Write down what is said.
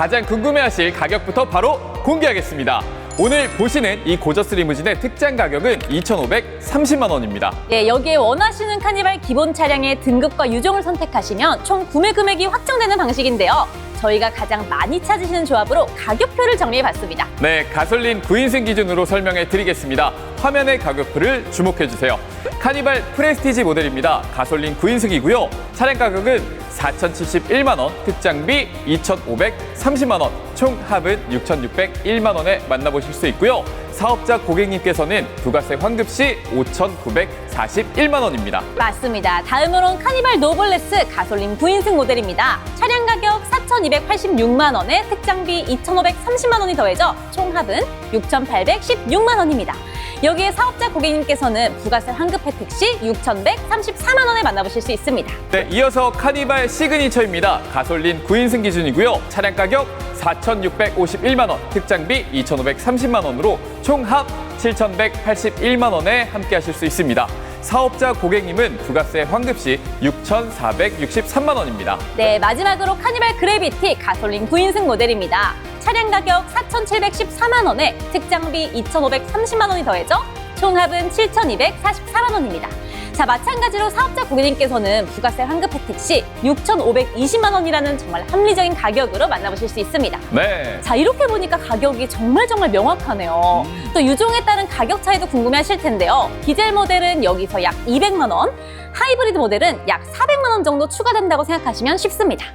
가장 궁금해하실 가격부터 바로 공개하겠습니다. 오늘 보시는 이 고저스 리무진의 특장 가격은 2,530만 원입니다. 네, 여기에 원하시는 카니발 기본 차량의 등급과 유종을 선택하시면 총 구매 금액이 확정되는 방식인데요. 저희가 가장 많이 찾으시는 조합으로 가격표를 정리해 봤습니다. 네, 가솔린 9인승 기준으로 설명해 드리겠습니다. 화면의 가격표를 주목해 주세요. 카니발 프레스티지 모델입니다. 가솔린 9인승이고요. 차량 가격은 4,071만 원, 특장비 2,530만 원, 총 합은 6,601만 원에 만나보실 수 있고요. 사업자 고객님께서는 부가세 환급 시 5,941만 원입니다. 맞습니다. 다음으론 카니발 노블레스 가솔린 9인승 모델입니다. 차량 가격 4,286만 원에 특장비 2,530만 원이 더해져 총 합은 6,816만 원입니다. 여기에 사업자 고객님께서는 부가세 환급 혜택 시 6,134만 원에 만나보실 수 있습니다. 네, 이어서 카니발 시그니처입니다. 가솔린 9인승 기준이고요. 차량 가격 4,651만 원, 특장비 2,530만 원으로 총합 7,181만 원에 함께 하실 수 있습니다. 사업자 고객님은 부가세 환급 시 6,463만 원입니다. 네, 마지막으로 카니발 그래비티 가솔린 9인승 모델입니다. 차량 가격 4,714만 원에 특장비 2,530만 원이 더해져 총 합은 7,244만 원입니다. 자, 마찬가지로 사업자 고객님께서는 부가세 환급 혜택 시 6,520만 원이라는 정말 합리적인 가격으로 만나보실 수 있습니다. 네. 자, 이렇게 보니까 가격이 정말 정말 명확하네요. 또 유종에 따른 가격 차이도 궁금해 하실 텐데요. 디젤 모델은 여기서 약 200만 원, 하이브리드 모델은 약 400만 원 정도 추가된다고 생각하시면 쉽습니다.